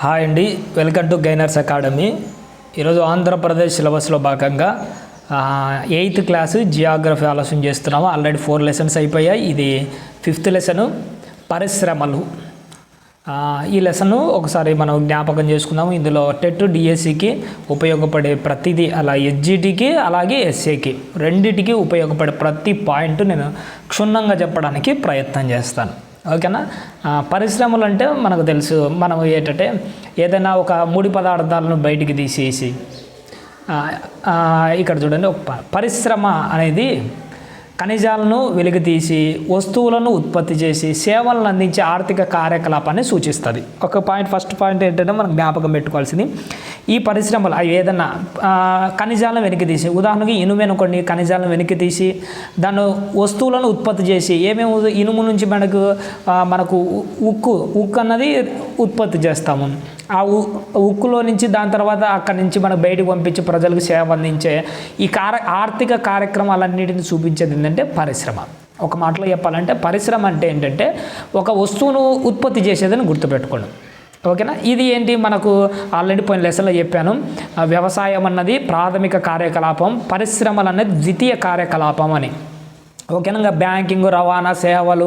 Hi అండి. Welcome to gainers academy. ఈరోజు ఆంధ్రప్రదేశ్ సిలబస్లో భాగంగా ఎయిత్ క్లాసు జియోగ్రఫీ ఆలోచన చేస్తున్నాము. ఆల్రెడీ ఫోర్ లెసన్స్ అయిపోయాయి. ఇది ఫిఫ్త్ లెసను పరిశ్రమలు. ఈ లెసను ఒకసారి మనం జ్ఞాపకం చేసుకుందాము. ఇందులో టెట్ డిఎస్సికి ఉపయోగపడే ప్రతిదీ అలా ఎస్జిటికి అలాగే ఎస్ఏకి రెండిటికి ఉపయోగపడే ప్రతి పాయింట్ నేను క్షుణ్ణంగా చెప్పడానికి ప్రయత్నం చేస్తాను. ఓకేనా? పరిశ్రమలు అంటే మనకు తెలుసు. మనం ఏంటంటే ఏదైనా ఒక ముడి పదార్థాలను బయటికి తీసేసి ఇక్కడ చూడండి ఒక పరిశ్రమ అనేది ఖనిజాలను వెలికితీసి వస్తువులను ఉత్పత్తి చేసి సేవలను అందించే ఆర్థిక కార్యకలాపాన్ని సూచిస్తుంది. ఒక పాయింట్ ఫస్ట్ పాయింట్ ఏంటంటే మనం జ్ఞాపకం పెట్టుకోవాల్సింది ఈ పరిశ్రమలు అవి ఏదన్నా ఖనిజాలను ఖనిజాలను తీసి ఉదాహరణకి ఇనుము అనుకోండి ఖనిజాలను వెలికితీసి దాన్ని వస్తువులను ఉత్పత్తి చేసి ఏమేమి ఇనుము నుంచి మనకు మనకు ఉక్కు ఉక్కు అన్నది ఉత్పత్తి చేస్తాము. ఆ ఉ ఉక్కులో నుంచి దాని తర్వాత అక్కడి నుంచి మనం బయటకు పంపించి ప్రజలకు సేవ అందించే ఈ కార ఆర్థిక కార్యక్రమాలన్నిటిని చూపించేది ఏంటంటే పరిశ్రమ. ఒక మాటలో చెప్పాలంటే పరిశ్రమ అంటే ఏంటంటే ఒక వస్తువును ఉత్పత్తి చేసేదని గుర్తుపెట్టుకోండి. ఓకేనా? ఇది ఏంటి? మనకు ఆల్రెడీ పోయిన లెసన్లో చెప్పాను. వ్యవసాయం అన్నది ప్రాథమిక కార్యకలాపం పరిశ్రమలు అనేది ద్వితీయ కార్యకలాపం అని. ఓకేనా? బ్యాంకింగ్ రవాణా సేవలు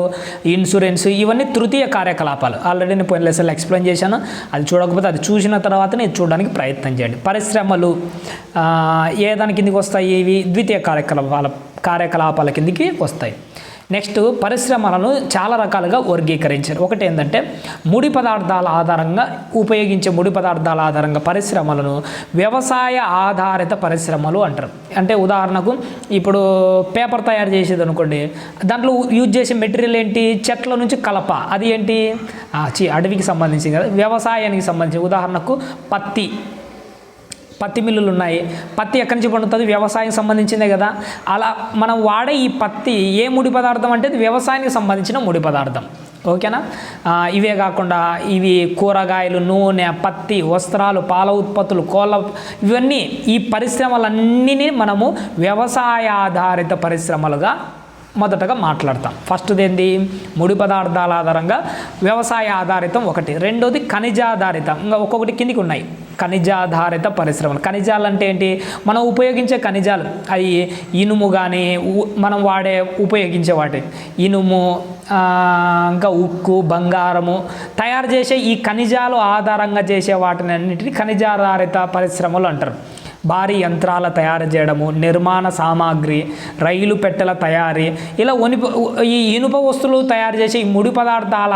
ఇన్సూరెన్స్ ఇవన్నీ తృతీయ కార్యకలాపాలు. ఆల్రెడీ నేను పోయిన లెసన్లో ఎక్స్ప్లెయిన్ చేశాను. అది చూడకపోతే అది చూసిన తర్వాత నేను చూడడానికి ప్రయత్నం చేయండి. పరిశ్రమలు ఏ దాని కిందికి వస్తాయి? ఇవి ద్వితీయ కార్యకలాపాల కార్యకలాపాల కిందికి వస్తాయి. నెక్స్ట్ పరిశ్రమలను చాలా రకాలుగా వర్గీకరించారు. ఒకటి ఏంటంటే ముడి పదార్థాల ఆధారంగా ఉపయోగించే ముడి పదార్థాల ఆధారంగా పరిశ్రమలను వ్యవసాయ ఆధారిత పరిశ్రమలు అంటారు. అంటే ఉదాహరణకు ఇప్పుడు పేపర్ తయారు చేసేది అనుకోండి దాంట్లో యూజ్ చేసే మెటీరియల్ ఏంటి? చెట్ల నుంచి కలప. అది ఏంటి? చి అడవికి సంబంధించింది కదా వ్యవసాయానికి సంబంధించి ఉదాహరణకు పత్తి. పత్తి మిల్లులు ఉన్నాయి. పత్తి ఎక్కడి నుంచి పండుతుంది? వ్యవసాయం సంబంధించిందే కదా. అలా మనం వాడే ఈ పత్తి ఏ ముడి పదార్థం అంటే వ్యవసాయానికి సంబంధించిన ముడి పదార్థం. ఓకేనా? ఇవే కాకుండా ఇవి కూరగాయలు నూనె పత్తి వస్త్రాలు పాల ఉత్పత్తులు కోళ్ళ ఇవన్నీ ఈ పరిశ్రమలన్నీ మనము వ్యవసాయ ఆధారిత పరిశ్రమలుగా మొదటగా మాట్లాడతాం. ఫస్ట్ది ఏంది ముడి పదార్థాల ఆధారంగా వ్యవసాయ ఆధారితం ఒకటి. రెండోది ఖనిజాధారితం. ఇంకా ఒక్కొక్కటి కిందికి ఉన్నాయి ఖనిజాధారిత పరిశ్రమలు. ఖనిజాలు అంటే ఏంటి? మనం ఉపయోగించే ఖనిజాలు. అవి ఇనుము కానీ మనం వాడే ఉపయోగించే వాటి. ఇనుము ఇంకా ఉక్కు బంగారము తయారు చేసే ఈ ఖనిజాలు ఆధారంగా చేసే వాటిని అన్నింటినీ ఖనిజాధారిత పరిశ్రమలు అంటారు. భారీ యంత్రాల తయారు చేయడము నిర్మాణ సామాగ్రి రైలు పెట్టెల తయారీ ఇలా ఒనిప ఈ ఇనుప వస్తువులు తయారు చేసే ఈ ముడి పదార్థాల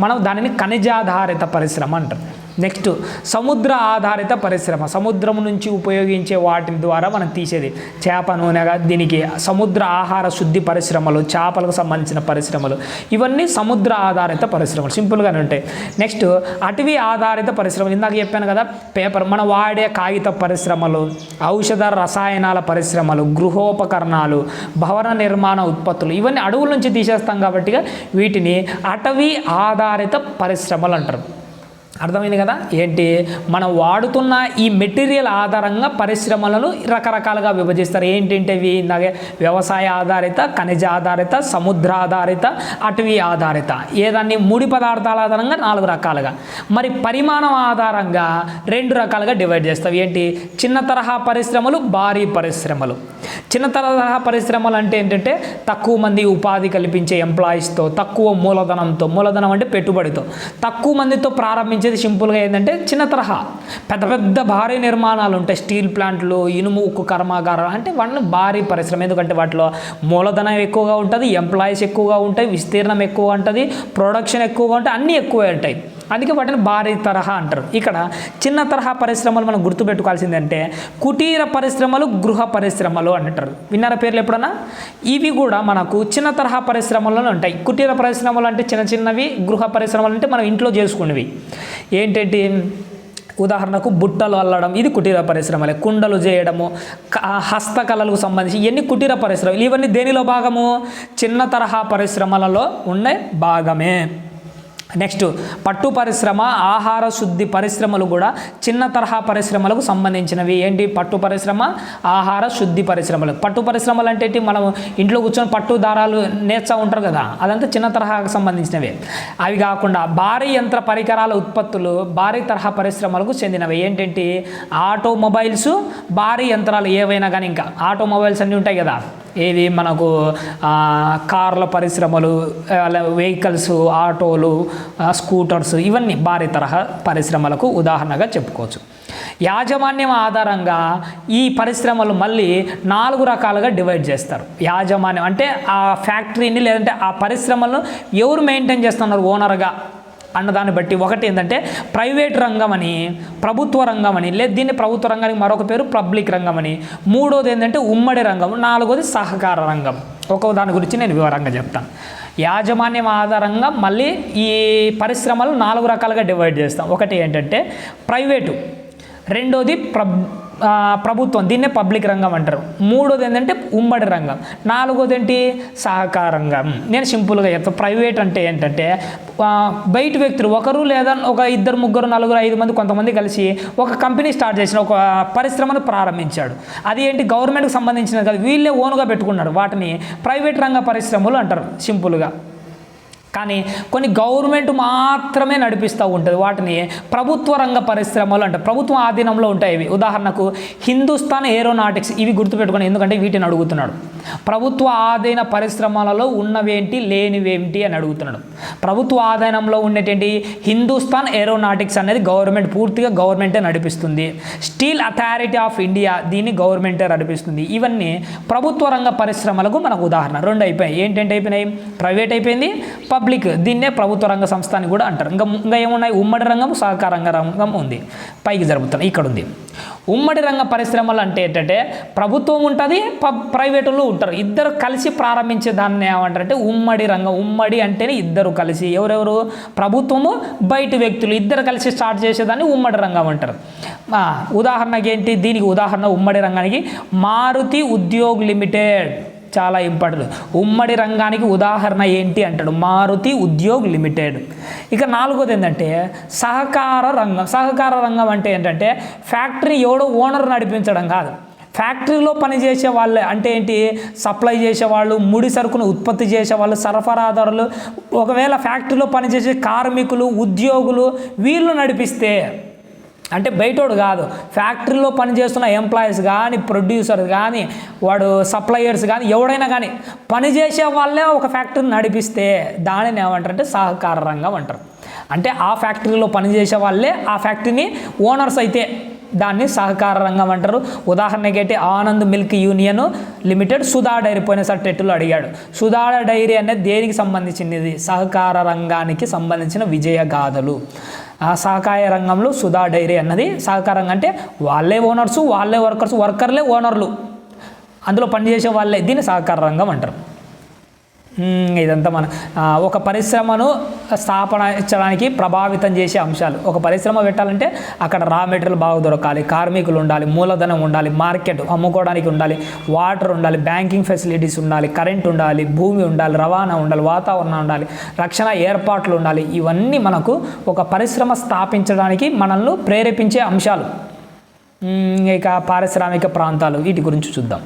మనం దానిని ఖనిజాధారిత పరిశ్రమ అంటారు. నెక్స్ట్ సముద్ర ఆధారిత పరిశ్రమ సముద్రం నుంచి ఉపయోగించే వాటి ద్వారా మనం తీసేది. చేప నూనెగా దీనికి సముద్ర ఆహార శుద్ధి పరిశ్రమలు చేపలకు సంబంధించిన పరిశ్రమలు. ఇవన్నీ సముద్ర ఆధారిత పరిశ్రమలు. సింపుల్గానే ఉంటాయి. నెక్స్ట్ అటవీ ఆధారిత పరిశ్రమలు. ఇందాక చెప్పాను కదా పేపర్. మనం వాడే కాగిత పరిశ్రమలు ఔషధ రసాయనాల పరిశ్రమలు గృహోపకరణాలు భవన నిర్మాణ ఉత్పత్తులు. ఇవన్నీ అడవుల నుంచి తీసేస్తాం కాబట్టి వీటిని అటవీ ఆధారిత పరిశ్రమలు అంటారు. అర్థమైంది కదా? ఏంటి? మనం వాడుతున్న ఈ మెటీరియల్ ఆధారంగా పరిశ్రమలను రకరకాలుగా విభజిస్తారు. ఏంటంటే ఇందాకే వ్యవసాయ ఆధారిత ఖనిజ ఆధారిత సముద్ర ఆధారిత అటవీ ఆధారిత. ఏదాన్ని? ముడి పదార్థాల ఆధారంగా నాలుగు రకాలుగా. మరి పరిమాణం ఆధారంగా రెండు రకాలుగా డివైడ్ చేస్తాం ఏంటి? చిన్న తరహా పరిశ్రమలు భారీ పరిశ్రమలు. చిన్న తరహా పరిశ్రమలు అంటే ఏంటంటే తక్కువ మంది ఉపాధి కల్పించే ఎంప్లాయీస్తో తక్కువ మూలధనంతో మూలధనం అంటే పెట్టుబడితో తక్కువ మందితో మంచిది సింపుల్గా ఏంటంటే చిన్న తరహా. పెద్ద పెద్ద భారీ నిర్మాణాలు ఉంటాయి. స్టీల్ ప్లాంట్లు ఇనుము ఉక్కు కర్మాగారాలు. అంటే వాటిని భారీ పరిశ్రమ. ఎందుకంటే వాటిలో మూలధనం ఎక్కువగా ఉంటుంది ఎంప్లాయీస్ ఎక్కువగా ఉంటాయి విస్తీర్ణం ఎక్కువ ఉంటుంది ప్రొడక్షన్ ఎక్కువగా ఉంటాయి అన్నీ ఎక్కువ ఉంటాయి. అందుకే వాటిని భారీ తరహా అంటారు. ఇక్కడ చిన్న తరహా పరిశ్రమలు మనం గుర్తుపెట్టుకోవాల్సిందంటే కుటీర పరిశ్రమలు గృహ పరిశ్రమలు అంటారు. విన్నారా పేర్లు ఎప్పుడన్నా? ఇవి కూడా మనకు చిన్న తరహా పరిశ్రమలలో ఉంటాయి. కుటీర పరిశ్రమలు అంటే చిన్న చిన్నవి గృహ పరిశ్రమలు అంటే మనం ఇంట్లో చేసుకునేవి. ఏంటంటే ఉదాహరణకు బుట్టలు అల్లడం ఇది కుటీర పరిశ్రమలే. కుండలు చేయడము హస్తకళలకు సంబంధించి ఇవన్నీ కుటీర పరిశ్రమలు. ఇవన్నీ దేనిలో భాగము? చిన్న తరహా పరిశ్రమలలో ఉండే భాగమే. నెక్స్ట్ పట్టు పరిశ్రమ ఆహార శుద్ధి పరిశ్రమలు కూడా చిన్న తరహా పరిశ్రమలకు సంబంధించినవి. ఏంటి? పట్టు పరిశ్రమ ఆహార శుద్ధి పరిశ్రమలు. పట్టు పరిశ్రమలు అంటే మనం ఇంట్లో కూర్చొని పట్టు దారాలు నేర్చా ఉంటారు కదా? అదంతా చిన్న తరహాకు సంబంధించినవి. అవి కాకుండా భారీ యంత్ర పరికరాల ఉత్పత్తులు భారీ తరహా పరిశ్రమలకు చెందినవి. ఏంటంటే? ఆటోమొబైల్స్ భారీ యంత్రాలు ఏవైనా కానీ ఇంకా ఆటోమొబైల్స్ అన్నీ ఉంటాయి కదా? ఏది మనకు కార్ల పరిశ్రమలు వెహికల్స్ ఆటోలు స్కూటర్స్ ఇవన్నీ భారీ తరహా పరిశ్రమలకు ఉదాహరణగా చెప్పుకోవచ్చు. యాజమాన్యం ఆధారంగా ఈ పరిశ్రమలు మళ్ళీ నాలుగు రకాలుగా డివైడ్ చేస్తారు. యాజమాన్యం అంటే ఆ ఫ్యాక్టరీని లేదంటే ఆ పరిశ్రమలను ఎవరు మెయింటైన్ చేస్తున్నారు? ఓనర్గా. అన్నదాన్ని బట్టి ఒకటి ఏంటంటే ప్రైవేట్ రంగం అని ప్రభుత్వ రంగం అని లేదు దీన్ని ప్రభుత్వ రంగానికి మరొక పేరు పబ్లిక్ రంగం అని. మూడోది ఏంటంటే ఉమ్మడి రంగం నాలుగోది సహకార రంగం. ఒక్కొక్క దాని గురించి నేను వివరంగా చెప్తాను. యాజమాన్యం ఆధారంగా మళ్ళీ ఈ పరిశ్రమలు నాలుగు రకాలుగా డివైడ్ చేస్తాం. ఒకటి ఏంటంటే ప్రైవేటు రెండోది ప్రబ్ ప్రభుత్వం దీన్నే పబ్లిక్ రంగం అంటారు. మూడోది ఏంటంటే ఉమ్మడి రంగం. నాలుగోది ఏంటి సహకార రంగం. నేను సింపుల్గా చెప్తాను ప్రైవేట్ అంటే ఏంటంటే బయట వ్యక్తులు ఒకరు లేదా ఒక ఇద్దరు ముగ్గురు నలుగురు ఐదు మంది కొంతమంది కలిసి ఒక కంపెనీ స్టార్ట్ చేసిన ఒక పరిశ్రమను ప్రారంభించాడు. అది ఏంటి? గవర్నమెంట్కి సంబంధించినది కాదు. వీళ్ళే ఓన్గా పెట్టుకున్నాడు వాటిని ప్రైవేట్ రంగ పరిశ్రమలు అంటారు సింపుల్గా. కానీ కొన్ని గవర్నమెంట్ మాత్రమే నడిపిస్తూ ఉంటుంది. వాటిని ప్రభుత్వ రంగ పరిశ్రమలు అంటే ప్రభుత్వ ఆధీనంలో ఉంటాయి ఇవి. ఉదాహరణకు హిందుస్థాన్ ఏరోనాటిక్స్ ఇవి గుర్తుపెట్టుకోండి ఎందుకంటే వీటిని అడుగుతున్నాడు. ప్రభుత్వ ఆధీన పరిశ్రమలలో ఉన్నవేంటి లేనివేంటి అని అడుగుతున్నాడు. ప్రభుత్వ ఆధీనంలో ఉండేటువంటి హిందుస్థాన్ ఏరోనాటిక్స్ అనేది గవర్నమెంట్ పూర్తిగా గవర్నమెంటే నడిపిస్తుంది. స్టీల్ అథారిటీ ఆఫ్ ఇండియా దీన్ని గవర్నమెంటే నడిపిస్తుంది. ఇవన్నీ ప్రభుత్వ రంగ పరిశ్రమలకు మనకు ఉదాహరణ. రెండు అయిపోయాయి. ఏంటంటే అయిపోయినాయి? ప్రైవేట్ అయిపోయింది పబ్లిక్ దీన్నే ప్రభుత్వ రంగ సంస్థ అని కూడా అంటారు. ఇంకా ఇంకా ఏమున్నాయి? ఉమ్మడి రంగం సహకార రంగ రంగం ఉంది. పైకి జరుపుతాను ఇక్కడ ఉంది ఉమ్మడి రంగ పరిశ్రమలు అంటే ఏంటంటే ప్రభుత్వం ఉంటుంది పబ్ ప్రైవేటులు ఉంటారు. ఇద్దరు కలిసి ప్రారంభించే దాన్ని ఏమంటారంటే ఉమ్మడి రంగం. ఉమ్మడి అంటేనే ఇద్దరు కలిసి ఎవరెవరు? ప్రభుత్వము బయట వ్యక్తులు. ఇద్దరు కలిసి స్టార్ట్ చేసేదాన్ని ఉమ్మడి రంగం అంటారు. ఉదాహరణకి ఏంటి? దీనికి ఉదాహరణ ఉమ్మడి రంగానికి మారుతి ఉద్యోగ్ లిమిటెడ్. చాలా ఇంపార్టెంట్. ఉమ్మడి రంగానికి ఉదాహరణ ఏంటి అంటాడు. మారుతి ఉద్యోగ్ లిమిటెడ్. ఇక నాలుగోది ఏంటంటే సహకార రంగం. సహకార రంగం అంటే ఏంటంటే ఫ్యాక్టరీ ఎవడో ఓనర్ నడిపించడం కాదు. ఫ్యాక్టరీలో పనిచేసే వాళ్ళే అంటే ఏంటి? సప్లై చేసేవాళ్ళు ముడి సరుకును ఉత్పత్తి చేసేవాళ్ళు సరఫరాదారులు. ఒకవేళ ఫ్యాక్టరీలో పనిచేసే కార్మికులు ఉద్యోగులు వీళ్ళు నడిపిస్తే అంటే బయటోడు కాదు. ఫ్యాక్టరీలో పనిచేస్తున్న ఎంప్లాయీస్ కానీ ప్రొడ్యూసర్స్ కానీ వాడు సప్లయర్స్ కానీ ఎవడైనా కానీ పనిచేసే వాళ్ళే ఒక ఫ్యాక్టరీని నడిపిస్తే దానిని ఏమంటారంటే సహకార రంగం అంటారు. అంటే ఆ ఫ్యాక్టరీలో పనిచేసే వాళ్ళే ఆ ఫ్యాక్టరీని ఓనర్స్ అయితే దాన్ని సహకార రంగం అంటారు. ఉదాహరణకి అయితే Anand milk union limited Sudha dairy పోయినసారి టెట్టులో అడిగాడు. సుధా డైరీ అనేది దేనికి సంబంధించినది? సహకార రంగానికి సంబంధించిన విజయ గాథలు. సహకార రంగంలో సుధా డైరీ అన్నది సహకారంగా అంటే వాళ్ళే ఓనర్సు వాళ్ళే వర్కర్స్ వర్కర్లే ఓనర్లు. అందులో పనిచేసే వాళ్ళే దీన్ని సహకార రంగం అంటారు. ఇదంతా మన ఒక పరిశ్రమను స్థాపనించడానికి ప్రభావితం చేసే అంశాలు. ఒక పరిశ్రమ పెట్టాలంటే అక్కడ రా మెటీరియల్ బాగా దొరకాలి కార్మికులు ఉండాలి మూలధనం ఉండాలి మార్కెట్ అమ్ముకోవడానికి ఉండాలి వాటర్ ఉండాలి బ్యాంకింగ్ ఫెసిలిటీస్ ఉండాలి కరెంట్ ఉండాలి భూమి ఉండాలి రవాణా ఉండాలి వాతావరణం ఉండాలి రక్షణ ఏర్పాట్లు ఉండాలి. ఇవన్నీ మనకు ఒక పరిశ్రమ స్థాపించడానికి మనల్ని ప్రేరేపించే అంశాలు. ఇక పారిశ్రామిక ప్రాంతాలు వీటి గురించి చూద్దాం.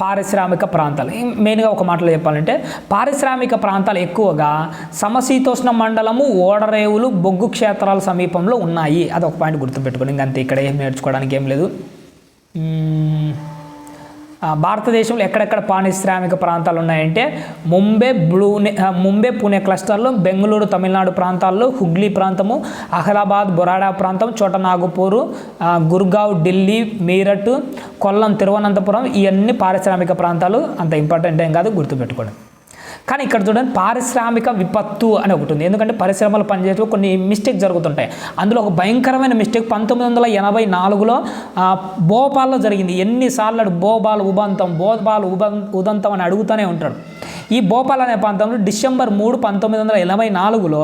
పారిశ్రామిక ప్రాంతాలు. మెయిన్గా ఒక మాటలో చెప్పాలంటే పారిశ్రామిక ప్రాంతాలు ఎక్కువగా సమశీతోష్ణ మండలము ఓడరేవులు బొగ్గు క్షేత్రాల సమీపంలో ఉన్నాయి. అది ఒక పాయింట్ గుర్తుపెట్టుకోండి. ఇంకంతే ఇక్కడ ఏం నేర్చుకోవడానికి ఏం లేదు. భారతదేశంలో ఎక్కడెక్కడ పారిశ్రామిక ప్రాంతాలు ఉన్నాయంటే ముంబై బ్లూనే ముంబై పూణే క్లస్టర్లో బెంగళూరు తమిళనాడు ప్రాంతాల్లో హుగ్లీ ప్రాంతము అహ్లాబాద్ బొరాడా ప్రాంతం చోటనాగపూరు గుర్గావ్ ఢిల్లీ మీరట్ కొల్లం తిరువనంతపురం ఇవన్నీ పారిశ్రామిక ప్రాంతాలు. అంత ఇంపార్టెంట్ ఏం కాదు గుర్తుపెట్టుకోండి. కానీ ఇక్కడ చూడండి పారిశ్రామిక విపత్తు అని ఒకటి ఉంది. ఎందుకంటే పరిశ్రమలు పనిచేస్తూ కొన్ని మిస్టేక్ జరుగుతుంటాయి. అందులో ఒక భయంకరమైన మిస్టేక్ పంతొమ్మిది వందల ఎనభై నాలుగులో భోపాల్లో జరిగింది. ఎన్నిసార్లు అడు భోపాల్ ఉబంతం భోపాల్ ఉబం ఉదంతం అని అడుగుతూనే ఉంటాడు. ఈ భోపాల్ అనే ప్రాంతంలో డిసెంబర్ మూడు పంతొమ్మిది వందల ఎనభై నాలుగులో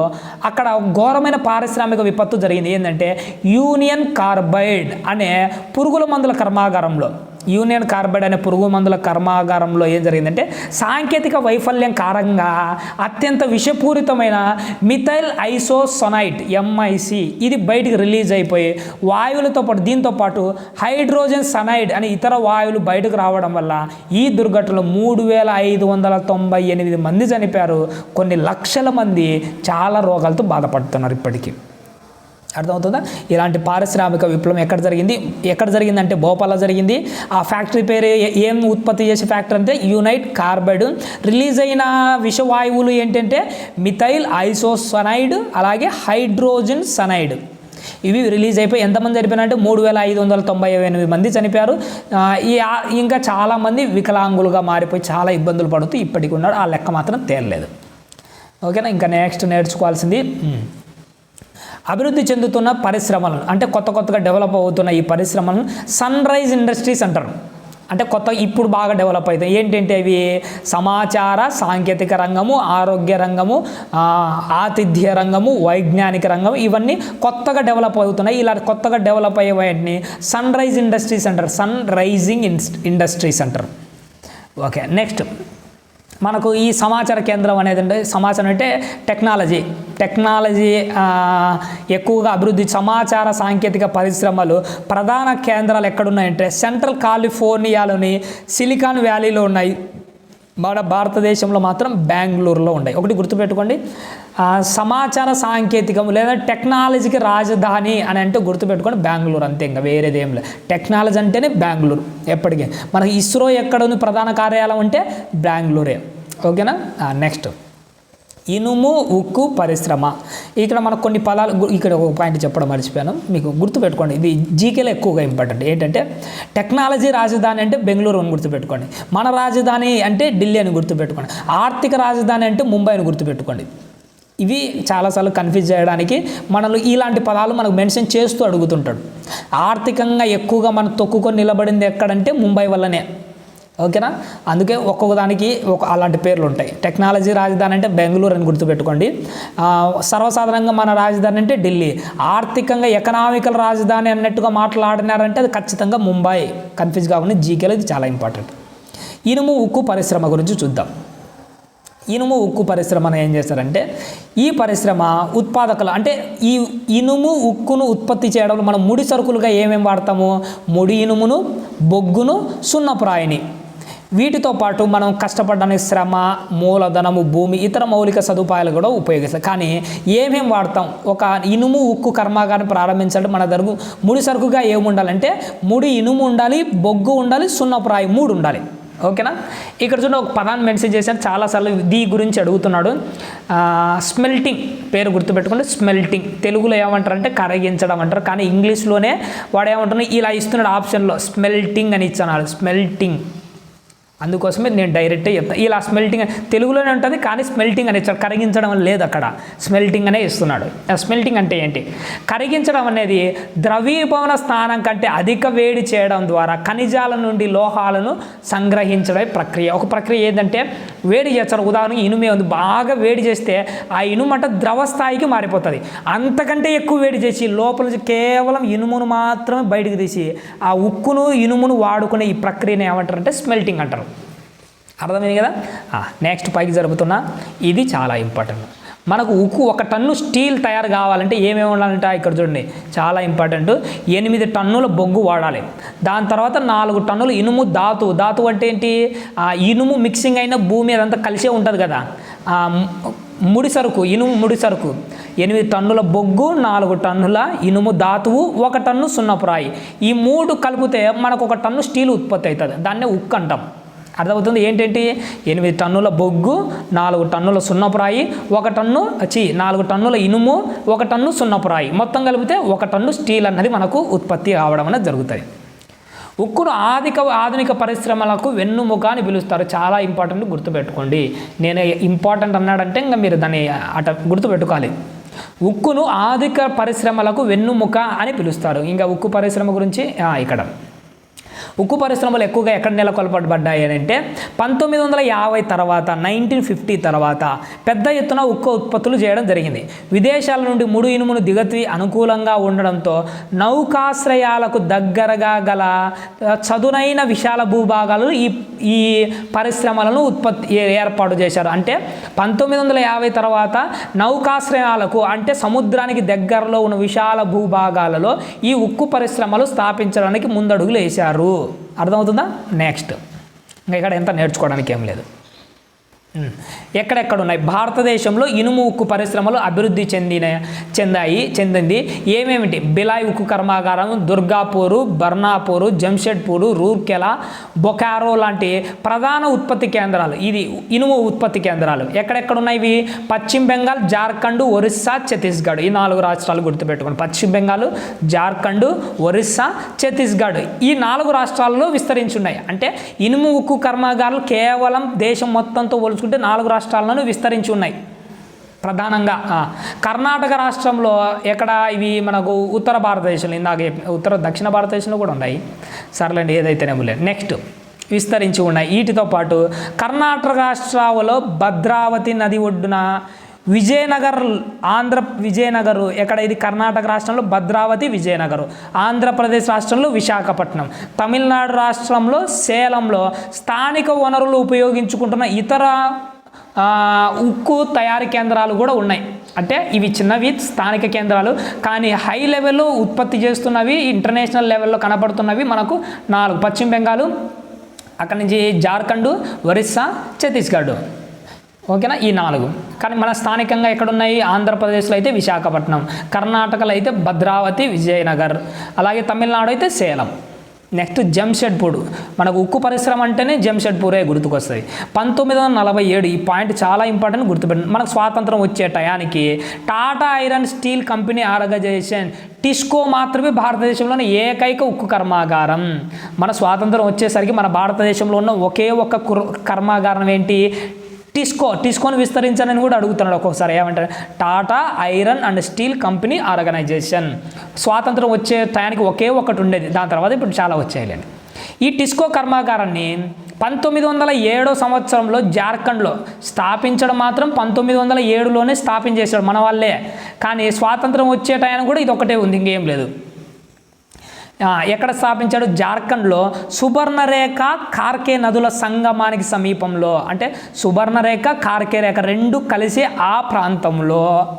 అక్కడ ఘోరమైన పారిశ్రామిక విపత్తు జరిగింది. ఏంటంటే యూనియన్ కార్బైడ్ అనే పురుగుల మందుల కర్మాగారంలో యూనియన్ కార్బైడ్ అనే పురుగు మందుల కర్మాగారంలో ఏం జరిగిందంటే సాంకేతిక వైఫల్యం కారణంగా అత్యంత విషపూరితమైన మిథైల్ ఐసోసొనైట్ ఎంఐసి ఇది బయటికి రిలీజ్ అయిపోయి వాయువులతో పాటు దీంతో పాటు హైడ్రోజన్ సనైడ్ అని ఇతర వాయువులు బయటకు రావడం వల్ల ఈ దుర్ఘటనలో మూడు వేల ఐదు వందల తొంభై ఎనిమిది మంది చనిపోయారు. కొన్ని లక్షల మంది చాలా రోగాలతో బాధపడుతున్నారు ఇప్పటికీ. అర్థమవుతుందా? ఇలాంటి పారిశ్రామిక విప్లవం ఎక్కడ జరిగింది? ఎక్కడ జరిగిందంటే భోపాల్లో జరిగింది. ఆ ఫ్యాక్టరీ పేరు ఏం ఉత్పత్తి చేసే ఫ్యాక్టరీ అంటే యునైట్ కార్బైడ్. రిలీజ్ అయిన విషవాయువులు ఏంటంటే మిథైల్ ఐసోసనైడ్ అలాగే హైడ్రోజన్ సనైడ్. ఇవి రిలీజ్ అయిపోయి ఎంతమంది చనిపోయినారంటే మూడు వేల ఐదు వందల తొంభై ఎనిమిది మంది చనిపోయారు. ఈ ఇంకా చాలామంది వికలాంగులుగా మారిపోయి చాలా ఇబ్బందులు పడుతూ ఇప్పటికి ఉన్నారు. ఆ లెక్క మాత్రం తేలలేదు. ఓకేనా? ఇంకా నెక్స్ట్ నేర్చుకోవాల్సింది. అభివృద్ధి చెందుతున్న పరిశ్రమలను అంటే కొత్త కొత్తగా డెవలప్ అవుతున్న ఈ పరిశ్రమలను సన్ రైజ్ ఇండస్ట్రీస్ అంటారు. అంటే కొత్త ఇప్పుడు బాగా డెవలప్ అవుతాయి. ఏంటంటే అవి? సమాచార సాంకేతిక రంగము ఆరోగ్య రంగము ఆతిథ్య రంగము వైజ్ఞానిక రంగం ఇవన్నీ కొత్తగా డెవలప్ అవుతున్నాయి. ఇలా కొత్తగా డెవలప్ అయ్యే వాటిని సన్ రైజ్ ఇండస్ట్రీస్ అంటారు. సన్ రైజింగ్ ఇండస్ట్రీస్ అంటారు. ఓకే నెక్స్ట్ మనకు ఈ సమాచార కేంద్రం అనేది ఉండే సమాచారం అంటే టెక్నాలజీ. టెక్నాలజీ ఎక్కువగా అభివృద్ధి సమాచార సాంకేతిక పరిశ్రమలు ప్రధాన కేంద్రాలు ఎక్కడున్నాయంటే సెంట్రల్ కాలిఫోర్నియాలోని సిలికాన్ వ్యాలీలో ఉన్నాయి. మన భారతదేశంలో మాత్రం బెంగళూరులో ఉన్నాయి. ఒకటి గుర్తుపెట్టుకోండి. సమాచార సాంకేతికం లేదా టెక్నాలజీకి రాజధాని అని అంటే గుర్తుపెట్టుకోండి. బెంగళూరు అంతే ఇంకా వేరేది ఏం లేదు. టెక్నాలజీ అంటేనే బెంగళూరు ఎప్పటికీ. మనకి ఇస్రో ఎక్కడ ఉంది ప్రధాన కార్యాలయం అంటే బెంగళూరే. ఓకేనా నెక్స్ట్ ఇనుము ఉక్కు పరిశ్రమ. ఇక్కడ మనకు కొన్ని పదాలు ఇక్కడ ఒక పాయింట్ చెప్పడం మర్చిపోయాను. మీకు గుర్తుపెట్టుకోండి. ఇది జీకేలో ఎక్కువగా ఇంపార్టెంట్ ఏంటంటే టెక్నాలజీ రాజధాని అంటే బెంగళూరు అని గుర్తుపెట్టుకోండి. మన రాజధాని అంటే ఢిల్లీ అని గుర్తుపెట్టుకోండి. ఆర్థిక రాజధాని అంటే ముంబై అని గుర్తుపెట్టుకోండి. ఇవి చాలాసార్లు కన్ఫ్యూజ్ చేయడానికి మనల్ని ఇలాంటి పదాలు మనకు మెన్షన్ చేస్తూ అడుగుతుంటాడు. ఆర్థికంగా ఎక్కువగా మనం తొక్కుకొని నిలబడింది ఎక్కడంటే ముంబై వల్లనే. ఓకేనా? అందుకే ఒక్కొక్క దానికి ఒక అలాంటి పేర్లు ఉంటాయి. టెక్నాలజీ రాజధాని అంటే బెంగళూరు అని గుర్తుపెట్టుకోండి. సర్వసాధారణంగా మన రాజధాని అంటే ఢిల్లీ. ఆర్థికంగా ఎకనామికల్ రాజధాని అన్నట్టుగా మాట్లాడినారంటే అది ఖచ్చితంగా ముంబై. కన్ఫ్యూజ్ కాకుండా జీకేలో ఇది చాలా ఇంపార్టెంట్. ఇనుము ఉక్కు పరిశ్రమ గురించి చూద్దాం. ఇనుము ఉక్కు పరిశ్రమను ఏం చేస్తారంటే ఈ పరిశ్రమ ఉత్పాదకులు అంటే ఈ ఇనుము ఉక్కును ఉత్పత్తి చేయడంలో మనం ముడి సరుకులుగా ఏమేమి వాడతాము? ముడి ఇనుమును బొగ్గును సున్నప్రాయిని. వీటితో పాటు మనం కష్టపడడానికి శ్రమ మూలధనము భూమి ఇతర మౌలిక సదుపాయాలు కూడా ఉపయోగిస్తాం. కానీ ఏమేమి వాడతాం? ఒక ఇనుము ఉక్కు కర్మాగారం ప్రారంభించాలంటే మన దగ్గర ముడి సరుకుగా ఏమి ఉండాలంటే ముడి ఇనుము ఉండాలి బొగ్గు ఉండాలి సున్నప్రాయి మూడు ఉండాలి. ఓకేనా? ఇక్కడ చూడండి ఒక పదాన్ని మెన్షన్ చేశాను చాలాసార్లు దీ గురించి అడుగుతున్నాడు. స్మెల్టింగ్ పేరు గుర్తుపెట్టుకుంటే స్మెల్టింగ్. తెలుగులో ఏమంటారు అంటే కరగించడం అంటారు. కానీ ఇంగ్లీష్లోనే వాడు ఏమంటున్నాడు? ఇలా ఇస్తున్నాడు ఆప్షన్లో. స్మెల్టింగ్ అని ఇచ్చాడు స్మెల్టింగ్. అందుకోసమే నేను డైరెక్టే చెప్తాను ఇలా స్మెల్టింగ్ తెలుగులోనే ఉంటుంది కానీ స్మెల్టింగ్ అని ఇచ్చాడు కరిగించడం లేదు అక్కడ. స్మెల్టింగ్ అనే ఇస్తున్నాడు. ఆ స్మెల్టింగ్ అంటే ఏంటి? కరిగించడం అనేది ద్రవీభవన స్థానం కంటే అధిక వేడి చేయడం ద్వారా ఖనిజాల నుండి లోహాలను సంగ్రహించడం ప్రక్రియ. ఒక ప్రక్రియ ఏంటంటే వేడి చేస్తారు. ఉదాహరణకి ఇనుమే ఉంది. బాగా వేడి చేస్తే ఆ ఇనుమంట ద్రవ స్థాయికి మారిపోతుంది. అంతకంటే ఎక్కువ వేడి చేసి లోపల నుంచి కేవలం ఇనుమును మాత్రమే బయటికి తీసి ఆ ఉక్కును ఇనుమును వాడుకునే ఈ ప్రక్రియను ఏమంటారంటే స్మెల్టింగ్ అంటారు. అర్థమైంది కదా? నెక్స్ట్ పైకి జరుపుతున్నా. ఇది చాలా ఇంపార్టెంట్ మనకు ఉక్కు ఒక టన్ను స్టీల్ తయారు కావాలంటే ఏమేమి ఉండాలంటే ఇక్కడ చూడండి. చాలా ఇంపార్టెంట్ ఎనిమిది టన్నుల బొగ్గు వాడాలి. దాని తర్వాత నాలుగు టన్నులు ఇనుము ధాతు. ధాతు అంటే ఏంటి? ఆ ఇనుము మిక్సింగ్ అయిన భూమి అదంతా కలిసే ఉంటుంది కదా. ముడి సరుకు ఇనుము ముడి సరుకు. ఎనిమిది టన్నుల బొగ్గు నాలుగు టన్నుల ఇనుము ధాతువు ఒక టన్ను సున్నపురాయి ఈ మూడు కలిపితే మనకు ఒక టన్ను స్టీల్ ఉత్పత్తి అవుతుంది. దాన్నే ఉక్కు అంటాం. అర్థమవుతుంది ఏంటంటే? ఎనిమిది టన్నుల బొగ్గు నాలుగు టన్నుల సున్నపురాయి ఒక టన్ను చి నాలుగు టన్నుల ఇనుము ఒక టన్ను సున్నపురాయి. మొత్తం కలిపితే ఒక టన్ను స్టీల్ అన్నది మనకు ఉత్పత్తి కావడం అనేది జరుగుతుంది ఉక్కును ఆధిక ఆధునిక పరిశ్రమలకు వెన్నుముక అని పిలుస్తారు. చాలా ఇంపార్టెంట్ గుర్తుపెట్టుకోండి. నేను ఇంపార్టెంట్ అన్నాడంటే ఇంకా మీరు దాన్ని అట గుర్తుపెట్టుకోవాలి. ఉక్కును ఆధిక పరిశ్రమలకు వెన్నుముక అని పిలుస్తారు. ఇంకా ఉక్కు పరిశ్రమ గురించి ఇక్కడ. ఉక్కు పరిశ్రమలు ఎక్కువగా ఎక్కడ నెలకొల్పబడ్డాయి అని అంటే పంతొమ్మిది వందల యాభై తర్వాత నైన్టీన్ ఫిఫ్టీ తర్వాత పెద్ద ఎత్తున ఉక్కు ఉత్పత్తులు చేయడం జరిగింది. విదేశాల నుండి ముడు ఇనుమును దిగతి అనుకూలంగా ఉండడంతో నౌకాశ్రయాలకు దగ్గరగా గల చదునైన విశాల భూభాగాలు ఈ ఈ పరిశ్రమలను ఉత్పత్తి ఏ- ఏర్పాటు చేశారు. అంటే పంతొమ్మిది వందల యాభై తర్వాత నౌకాశ్రయాలకు అంటే సముద్రానికి దగ్గరలో ఉన్న విశాల భూభాగాలలో ఈ ఉక్కు పరిశ్రమలు స్థాపించడానికి ముందడుగులు వేశారు. అర్థమవుతుందా? నెక్స్ట్ ఇంకా ఇక్కడ ఎంత నేర్చుకోవడానికి ఏం లేదు. ఎక్కడెక్కడ ఉన్నాయి భారతదేశంలో ఇనుము ఉక్కు పరిశ్రమలు అభివృద్ధి చెందిన చెందాయి చెందింది. ఏమేమిటి? బిలాయ్ ఉక్కు కర్మాగారం దుర్గాపూరు బర్నాపూరు జంషెడ్పూరు రూర్కెలా బొకారో లాంటి ప్రధాన ఉత్పత్తి కేంద్రాలు. ఇది ఇనుము ఉత్పత్తి కేంద్రాలు. ఎక్కడెక్కడ ఉన్నాయి ఇవి? పశ్చిమ బెంగాల్ జార్ఖండ్ ఒరిస్సా ఛత్తీస్గఢ్. ఈ నాలుగు రాష్ట్రాలు గుర్తుపెట్టుకోండి. పశ్చిమ బెంగాల్ జార్ఖండ్ ఒరిస్సా ఛత్తీస్గఢ్. ఈ నాలుగు రాష్ట్రాల్లో విస్తరించి ఉన్నాయి అంటే ఇనుము ఉక్కు కర్మాగారాలు కేవలం దేశం మొత్తంతో పోల్చుకుంటే నాలుగు రాష్ట్రాలను విస్తరించి ఉన్నాయి. ప్రధానంగా కర్ణాటక రాష్ట్రంలో ఎక్కడ ఇవి మనకు ఉత్తర భారతదేశంలో ఇందాక ఉత్తర దక్షిణ భారతదేశంలో కూడా ఉన్నాయి. సర్లేండి ఏదైతేనేమో లేదు. నెక్స్ట్ విస్తరించి ఉన్నాయి. వీటితో పాటు కర్ణాటక రాష్ట్రాలలో భద్రావతి నది ఒడ్డున విజయనగర్ ఆంధ్ర విజయనగర్ ఎక్కడ ఇది కర్ణాటక రాష్ట్రంలో? భద్రావతి విజయనగర్. ఆంధ్రప్రదేశ్ రాష్ట్రంలో విశాఖపట్నం. తమిళనాడు రాష్ట్రంలో సేలంలో స్థానిక వనరులు ఉపయోగించుకుంటున్న ఇతర ఉక్కు తయారీ కేంద్రాలు కూడా ఉన్నాయి. అంటే ఇవి చిన్నవి స్థానిక కేంద్రాలు. కానీ హై లెవెల్లో ఉత్పత్తి చేస్తున్నవి ఇంటర్నేషనల్ లెవెల్లో కనపడుతున్నవి మనకు నాలుగు. పశ్చిమ బెంగాల్ అక్కడి నుంచి జార్ఖండ్ ఒరిస్సా ఛత్తీస్గఢ్. ఓకేనా? ఈ నాలుగు. కానీ మన స్థానికంగా ఎక్కడున్నాయి? ఆంధ్రప్రదేశ్లో అయితే విశాఖపట్నం కర్ణాటకలో అయితే భద్రావతి విజయనగర్ అలాగే తమిళనాడు అయితే సేలం. నెక్స్ట్ జంషెడ్పూర్. మనకు ఉక్కు పరిశ్రమ అంటేనే జంషెడ్పూరే గుర్తుకొస్తుంది. పంతొమ్మిది వందల నలభై ఏడు ఈ పాయింట్ చాలా ఇంపార్టెంట్ గుర్తుపెట్టి మనకు స్వాతంత్రం వచ్చే టయానికి Tata iron steel company organisation TISCO మాత్రమే భారతదేశంలోని ఏకైక ఉక్కు కర్మాగారం. మన స్వాతంత్రం వచ్చేసరికి మన భారతదేశంలో ఉన్న ఒకే ఒక్క కర్మాగారం ఏంటి? టిస్కో టిస్కోని విస్తరించాలని కూడా అడుగుతున్నాడు ఒక్కొక్కసారి ఏమంటారు? Tata iron and steel company organisation. స్వాతంత్రం వచ్చే టయానికి ఒకే ఒకటి ఉండేది. దాని తర్వాత ఇప్పుడు చాలా వచ్చాయిలేండి. ఈ టిస్కో కర్మాగారాన్ని పంతొమ్మిది వందల ఏడో సంవత్సరంలో జార్ఖండ్లో స్థాపించడం మాత్రం పంతొమ్మిది వందల ఏడులోనే స్థాపించేశాడు మన వాళ్ళే. కానీ స్వాతంత్రం వచ్చే టయానికి కూడా ఇది ఒకటే ఉంది. ఇంకేం లేదు. ఎక్కడ స్థాపించాడు? జార్ఖండ్లో. సుబర్ణరేఖ కార్కే నదుల సంగమానికి సమీపంలో. అంటే సుబర్ణరేఖ కార్కే రేఖ రెండు కలిసి ఆ ప్రాంతంలో.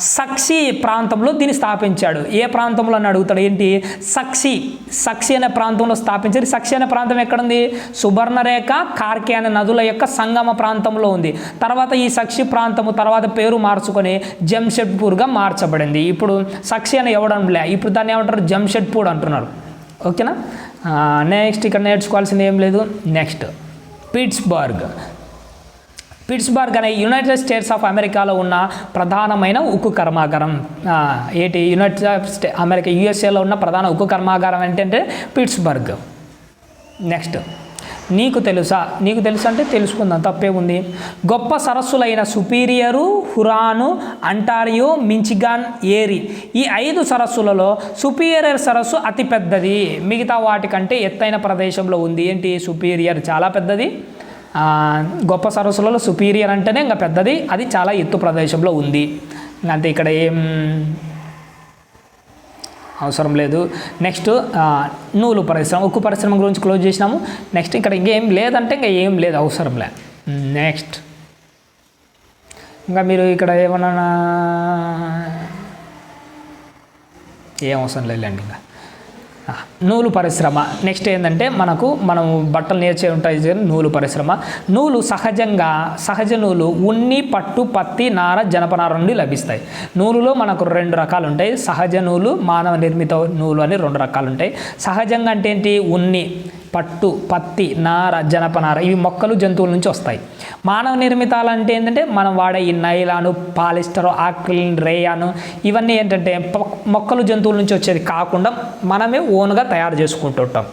సక్షి ప్రాంతంలో దీన్ని స్థాపించాడు. ఏ ప్రాంతంలో అని అడుగుతాడు? ఏంటి? సక్షి సక్షి అనే ప్రాంతంలో స్థాపించారు. సక్షి అనే ప్రాంతం ఎక్కడుంది? సుబర్ణరేఖ కార్కే అనే నదుల యొక్క సంగమ ప్రాంతంలో ఉంది. తర్వాత ఈ సక్షి ప్రాంతము తర్వాత పేరు మార్చుకొని జంషెడ్పూర్గా మార్చబడింది. ఇప్పుడు సక్షి అని ఎవడంలే ఇప్పుడు దాన్ని ఏమంటారు? జంషెడ్పూర్ అంటున్నారు. ఓకేనా? నెక్స్ట్ ఇక్కడ నేర్చుకోవాల్సింది ఏం లేదు. నెక్స్ట్. పిట్స్బర్గ్. పిట్స్బర్గ్ అనే యునైటెడ్ స్టేట్స్ ఆఫ్ అమెరికాలో ఉన్న ప్రధానమైన ఉక్కు కర్మాగారం. ఏంటి? యునైటెడ్ స్టే అమెరికా యుఎస్ఏలో ఉన్న ప్రధాన ఉక్కు కర్మాగారం ఏంటంటే పిట్స్బర్గ్. నెక్స్ట్. నీకు తెలుసా? నీకు తెలుసా అంటే తెలుసుకుందాం తప్పే ఉంది. గొప్ప సరస్సులైన సుపీరియరు హురాను అంటారియో మించిగాన్ ఏరి ఈ ఐదు సరస్సులలో సుపీరియర్ సరస్సు అతి పెద్దది. మిగతా వాటికంటే ఎత్తైన ప్రదేశంలో ఉంది. ఏంటి? సుపీరియర్ చాలా పెద్దది. గొప్ప సరస్సులలో సుపీరియర్ అంటేనే ఇంకా పెద్దది. అది చాలా ఎత్తు ప్రదేశంలో ఉంది. అంటే ఇక్కడ ఏం అవసరం లేదు. నెక్స్ట్ నూలు పరిశ్రమ ఉక్కు పరిశ్రమ గురించి క్లోజ్ చేసినాము. నెక్స్ట్ ఇక్కడ ఇంకేం లేదంటే ఇంకా ఏం లేదు అవసరం లే. నెక్స్ట్ ఇంకా మీరు ఇక్కడ ఏమన్నా ఏం అవసరం లేదండి ఇంకా. నూలు పరిశ్రమ. నెక్స్ట్ ఏంటంటే మనకు మనం బట్టలు నేర్చే ఉంటాయి నూలు పరిశ్రమ. నూలు సహజంగా సహజ నూలు ఉన్ని పట్టు పత్తి నార జనపనార నుండి లభిస్తాయి. నూలులో మనకు రెండు రకాలు ఉంటాయి. సహజ నూలు మానవ నిర్మిత నూలు అని రెండు రకాలు ఉంటాయి. సహజంగా అంటే ఏంటి? ఉన్ని. పట్టు పత్తి నార జనపనార ఇవి మొక్కలు జంతువుల నుంచి వస్తాయి. మానవ నిర్మితాలు అంటే ఏంటంటే మనం వాడే ఈ నైలాను పాలిస్టర్ ఆక్రిలిన్ రేయాను ఇవన్నీ ఏంటంటే మొక్కలు జంతువుల నుంచి వచ్చేది కాకుండా మనమే ఓన్గా తయారు చేసుకుంటుంటాం.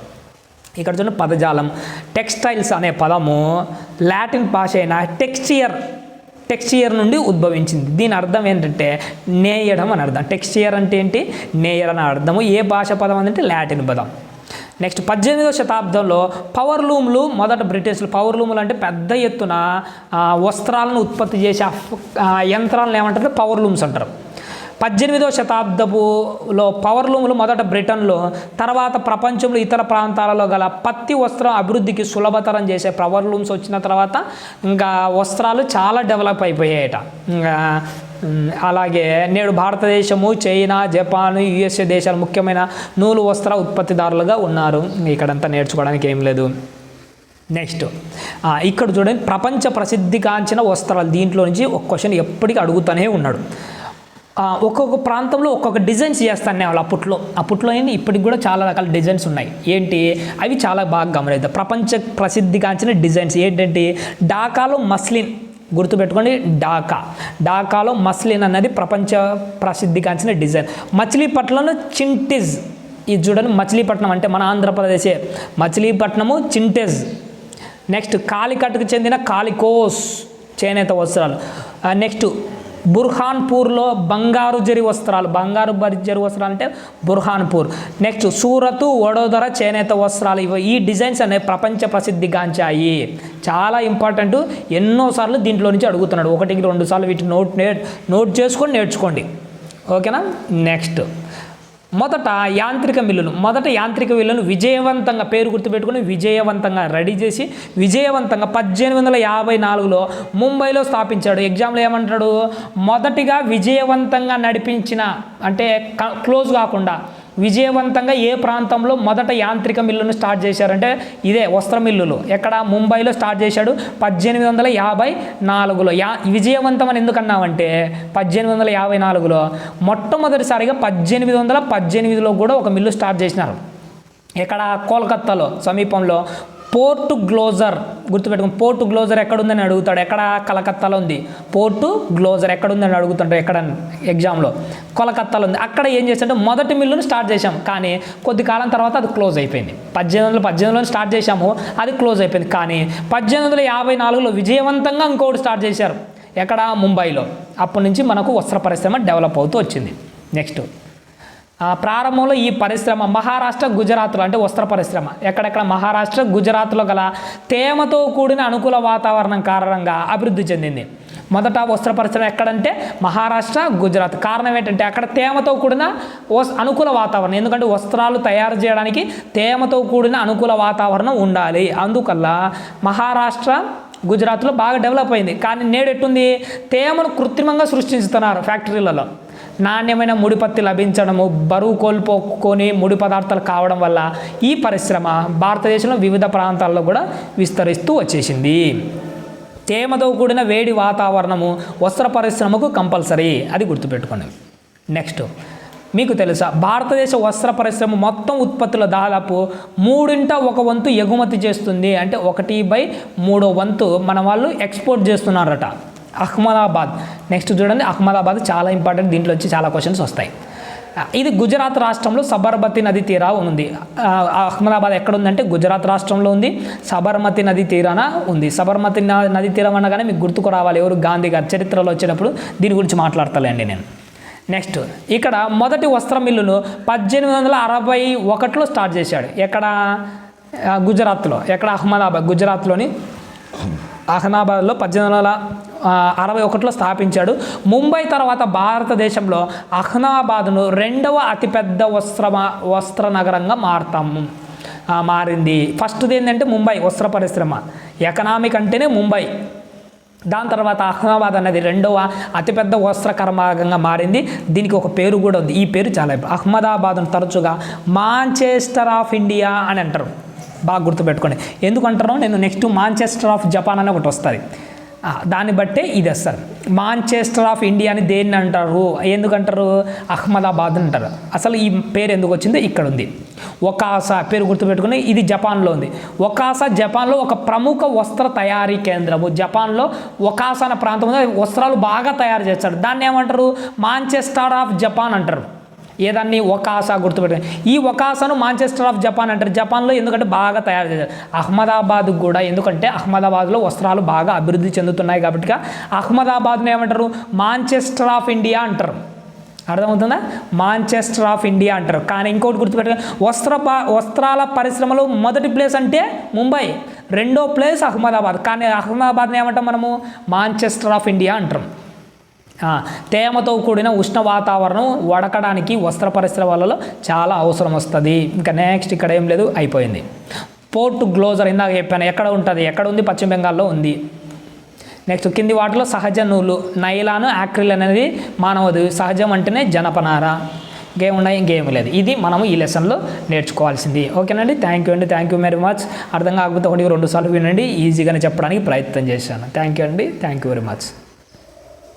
ఇక్కడ చూడండి పదజాలం టెక్స్టైల్స్ అనే పదము లాటిన్ భాష అయిన టెక్స్టియర్ టెక్స్టియర్ నుండి ఉద్భవించింది. దీని అర్థం ఏంటంటే నేయడం అని అర్థం. టెక్స్టియర్ అంటే ఏంటి? నేయర్ అని అర్థము. ఏ భాష పదం అంటే లాటిన్ పదం. నెక్స్ట్ పద్దెనిమిదవ శతాబ్దంలో పవర్ లూమ్లు మొదట బ్రిటిష్లు పవర్ లూములు అంటే పెద్ద ఎత్తున వస్త్రాలను ఉత్పత్తి చేసే యంత్రాలను ఏమంటారు? పవర్ లూమ్స్ అంటారు. పద్దెనిమిదవ శతాబ్దపులో పవర్ లూములు మొదట బ్రిటన్లో తర్వాత ప్రపంచంలో ఇతర ప్రాంతాలలో గల పత్తి వస్త్రం అభివృద్ధికి సులభతరం చేసే పవర్ లూమ్స్ వచ్చిన తర్వాత ఇంకా వస్త్రాలు చాలా డెవలప్ అయిపోయాయట. ఇంకా అలాగే నేడు భారతదేశము చైనా జపాన్ యుఎస్ఏ దేశాలు ముఖ్యమైన నూలు వస్త్ర ఉత్పత్తిదారులుగా ఉన్నారు. ఇక్కడంతా నేర్చుకోవడానికి ఏం లేదు. నెక్స్ట్ ఇక్కడ చూడండి ప్రపంచ ప్రసిద్ధిగాంచిన వస్త్రాలు. దీంట్లో నుంచి ఒక క్వశ్చన్ ఎప్పటికీ అడుగుతూనే ఉన్నాడు. ఒక్కొక్క ప్రాంతంలో ఒక్కొక్క డిజైన్స్ చేస్తాను వాళ్ళు అప్పట్లో అప్పట్లో ఏంటి? ఇప్పటికి కూడా చాలా రకాల డిజైన్స్ ఉన్నాయి. ఏంటి? అవి చాలా బాగా గమనిద్దాం. ప్రపంచ ప్రసిద్ధిగాంచిన డిజైన్స్. ఏంటంటే ఢాకాలో మస్లిన్ గుర్తుపెట్టుకోండి ఢాకా. ఢాకాలో మస్లిన్ అన్నది ప్రపంచ ప్రసిద్ధిగాంచిన డిజైన్. మచిలీపట్నంలో చింటిజ్. ఇది చూడండి మచిలీపట్నం అంటే మన ఆంధ్రప్రదేశే. మచిలీపట్నము చింటెజ్. నెక్స్ట్ కాలికట్కు చెందిన కాలికోస్ చేనేత వస్త్రాలు. నెక్స్ట్ బుర్హాన్పూర్లో బంగారు జరి వస్త్రాలు. బంగారు జరి వస్త్రాలు అంటే బుర్హాన్పూర్. నెక్స్ట్ సూరత్ వడోదర చేనేత వస్త్రాలు. ఇవి ఈ డిజైన్స్ అనేవి ప్రపంచ ప్రసిద్ధిగాంచాయి చాలా ఇంపార్టెంట్. ఎన్నోసార్లు దీంట్లో నుంచి అడుగుతున్నాడు. ఒకటికి రెండు సార్లు వీటిని నోట్ నేర్ నోట్ చేసుకొని నేర్చుకోండి. ఓకేనా? నెక్స్ట్. మొదట యాంత్రిక మిల్లును మొదట యాంత్రిక మిల్లును విజయవంతంగా పేరు గుర్తుపెట్టుకుని విజయవంతంగా రెడీ చేసి విజయవంతంగా పద్దెనిమిది వందల యాభై నాలుగులో ముంబైలో స్థాపించాడు. ఎగ్జామ్లో ఏమంటాడు? మొదటిగా విజయవంతంగా నడిపించిన అంటే క- క్లోజ్ కాకుండా విజయవంతంగా ఏ ప్రాంతంలో మొదట యాంత్రిక మిల్లును స్టార్ట్ చేశారంటే ఇదే వస్త్ర మిల్లులు. ఎక్కడ? ముంబైలో స్టార్ట్ చేశాడు పద్దెనిమిది వందల యాభై నాలుగులో. యా విజయవంతం అని ఎందుకన్నామంటే పద్దెనిమిది వందల యాభై నాలుగులో మొట్టమొదటిసారిగా పద్దెనిమిది వందల పద్దెనిమిదిలో కూడా ఒక మిల్లు స్టార్ట్ చేసినారు. ఎక్కడ? కోల్కత్తాలో సమీపంలో. పోర్టు గ్లోజర్ గుర్తుపెట్టుకుని పోర్టు గ్లోజర్ ఎక్కడుందని అడుగుతాడు. ఎక్కడ? కలకత్తాలో ఉంది. పోర్టు గ్లోజర్ ఎక్కడుందని అడుగుతుంటాడు ఎక్కడ ఎగ్జామ్లో. కోలకత్తాలో ఉంది. అక్కడ ఏం చేశాడంటే మొదటి మిల్లును స్టార్ట్ చేశాం. కానీ కొద్ది కాలం తర్వాత అది క్లోజ్ అయిపోయింది. పద్దెనిమిది వందల పద్దెనిమిదిలో స్టార్ట్ చేశాము. అది క్లోజ్ అయిపోయింది. కానీ పద్దెనిమిది వందల యాభై నాలుగులో విజయవంతంగా ఇంకోటి స్టార్ట్ చేశారు. ఎక్కడ? ముంబైలో. అప్పటి నుంచి మనకు వస్త్ర పరిశ్రమ డెవలప్ అవుతూ వచ్చింది. నెక్స్ట్. ప్రారంభంలో ఈ పరిశ్రమ మహారాష్ట్ర గుజరాత్లో అంటే వస్త్ర పరిశ్రమ. ఎక్కడెక్కడ? మహారాష్ట్ర గుజరాత్లో గల తేమతో కూడిన అనుకూల వాతావరణం కారణంగా అభివృద్ధి చెందింది. మొదట వస్త్ర పరిశ్రమ ఎక్కడంటే మహారాష్ట్ర గుజరాత్. కారణం ఏంటంటే అక్కడ తేమతో కూడిన వస్- అనుకూల వాతావరణం. ఎందుకంటే వస్త్రాలు తయారు చేయడానికి తేమతో కూడిన అనుకూల వాతావరణం ఉండాలి. అందుకల్ల మహారాష్ట్ర గుజరాత్లో బాగా డెవలప్ అయింది. కానీ నేడు ఎట్టుంది? తేమను కృత్రిమంగా సృష్టిస్తున్నారు ఫ్యాక్టరీలలో. నాణ్యమైన ముడిపత్తి లభించడము బరువు కోల్పోకొని ముడి పదార్థాలు కావడం వల్ల ఈ పరిశ్రమ భారతదేశంలో వివిధ ప్రాంతాల్లో కూడా విస్తరిస్తూ వచ్చేసింది. తేమతో కూడిన వేడి వాతావరణము వస్త్ర పరిశ్రమకు కంపల్సరీ అది గుర్తుపెట్టుకోండి. నెక్స్ట్ మీకు తెలుసా భారతదేశ వస్త్ర పరిశ్రమ మొత్తం ఉత్పత్తుల దాదాపు మూడింట ఒక వంతు ఎగుమతి చేస్తుంది. అంటే ఒకటి బై మూడో వంతు మన వాళ్ళు ఎక్స్పోర్ట్ చేస్తున్నారట. అహ్మదాబాద్. నెక్స్ట్ చూడండి అహ్మదాబాద్ చాలా ఇంపార్టెంట్ దీంట్లో వచ్చి చాలా క్వశ్చన్స్ వస్తాయి. ఇది గుజరాత్ రాష్ట్రంలో సబర్మతి నది తీరా ఉంది. ఆ, అహ్మదాబాద్ ఎక్కడ ఉందంటే గుజరాత్ రాష్ట్రంలో ఉంది సబర్మతి నది తీరాన ఉంది. సబర్మతి న- నది తీరం అనగానే మీకు గుర్తుకు రావాలి ఎవరు గాంధీ గారు చరిత్రలో వచ్చినప్పుడు దీని గురించి మాట్లాడతాలేండి నేను. నెక్స్ట్ ఇక్కడ మొదటి వస్త్ర మిల్లును పద్దెనిమిది వందల అరవై ఒకటిలో స్టార్ట్ చేశాడు. ఎక్కడ? గుజరాత్లో. ఎక్కడ? అహ్మదాబాద్ గుజరాత్లోని అహ్మదాబాద్లో పద్దెనిమిది వందల అరవై ఒకటిలో స్థాపించాడు. ముంబై తర్వాత భారతదేశంలో అహ్మదాబాద్ను రెండవ అతిపెద్ద వస్త్ర వస్త్ర నగరంగా మారుతాము మారింది. ఫస్ట్ది ఏంటంటే ముంబై వస్త్ర పరిశ్రమ. ఎకనామిక్ అంటేనే ముంబై. దాని తర్వాత అహ్మదాబాద్ అనేది రెండవ అతిపెద్ద వస్త్ర కర్మాగంగా మారింది. దీనికి ఒక పేరు కూడా ఉంది. ఈ పేరు చాలా అహ్మదాబాద్ను తరచుగా మాంచెస్టర్ ఆఫ్ ఇండియా అని అంటారు. బాగా గుర్తుపెట్టుకోండి. ఎందుకంటారో నేను నెక్స్ట్ మాంచెస్టర్ ఆఫ్ జపాన్ అని ఒకటి వస్తుంది. దాన్ని బట్టే ఇది వస్తారు మాంచెస్టర్ ఆఫ్ ఇండియా అని దేన్ని అంటారు? ఎందుకంటారు? అహ్మదాబాద్ అంటారు. అసలు ఈ పేరు ఎందుకు వచ్చిందో ఇక్కడ ఉంది. ఒకాసా పేరు గుర్తుపెట్టుకుని ఇది జపాన్లో ఉంది. ఒకాసా జపాన్లో ఒక ప్రముఖ వస్త్ర తయారీ కేంద్రము. జపాన్లో ఒకాసా అనే ప్రాంతం వస్త్రాలు బాగా తయారు చేస్తారు. దాన్ని ఏమంటారు? మాంచెస్టర్ ఆఫ్ జపాన్ అంటారు. ఏదాన్ని ఒకాసా గుర్తుపెట్టారు ఈ ఒకాసాను మాంచెస్టర్ ఆఫ్ జపాన్ అంటారు. జపాన్లో ఎందుకంటే బాగా తయారు చేశారు. అహ్మదాబాద్ కూడా ఎందుకంటే అహ్మదాబాద్లో వస్త్రాలు బాగా అభివృద్ధి చెందుతున్నాయి కాబట్టి అహ్మదాబాద్ను ఏమంటారు? మాంచెస్టర్ ఆఫ్ ఇండియా అంటారు. అర్థమవుతుందా? మాంచెస్టర్ ఆఫ్ ఇండియా అంటారు. కానీ ఇంకోటి గుర్తుపెట్టాలి వస్త్ర ప- వస్త్రాల పరిశ్రమలో మొదటి ప్లేస్ అంటే ముంబై. రెండో ప్లేస్ అహ్మదాబాద్. కానీ అహ్మదాబాద్ని ఏమంటాం మనము? మాంచెస్టర్ ఆఫ్ ఇండియా అంటాం. తేమతో కూడిన ఉష్ణ వాతావరణం వడకడానికి వస్త్ర పరిశ్రమలలో చాలా అవసరం వస్తుంది. ఇంకా నెక్స్ట్ ఇక్కడ ఏం లేదు అయిపోయింది. పోర్ట్ గ్లోజర్ ఇందాక చెప్పాను ఎక్కడ ఉంటుంది? ఎక్కడ ఉంది? పశ్చిమ బెంగాల్లో ఉంది. నెక్స్ట్ కింది వాటిలో సహజ నూలు నైలాను యాక్రిల్ అనేది మానవది. సహజం అంటేనే జనపనార. ఇంకేం ఉన్నాయి ఇంకేం లేదు. ఇది మనము ఈ లెసన్లో నేర్చుకోవాల్సింది. ఓకేనండి? థ్యాంక్ యూ అండి. థ్యాంక్ యూ వెరీ మచ్ అర్థం కాకపోతే ఒకటి రెండు సార్లు వినండి. ఈజీగానే చెప్పడానికి ప్రయత్నం చేశాను. థ్యాంక్ యూ అండి. Thank you very much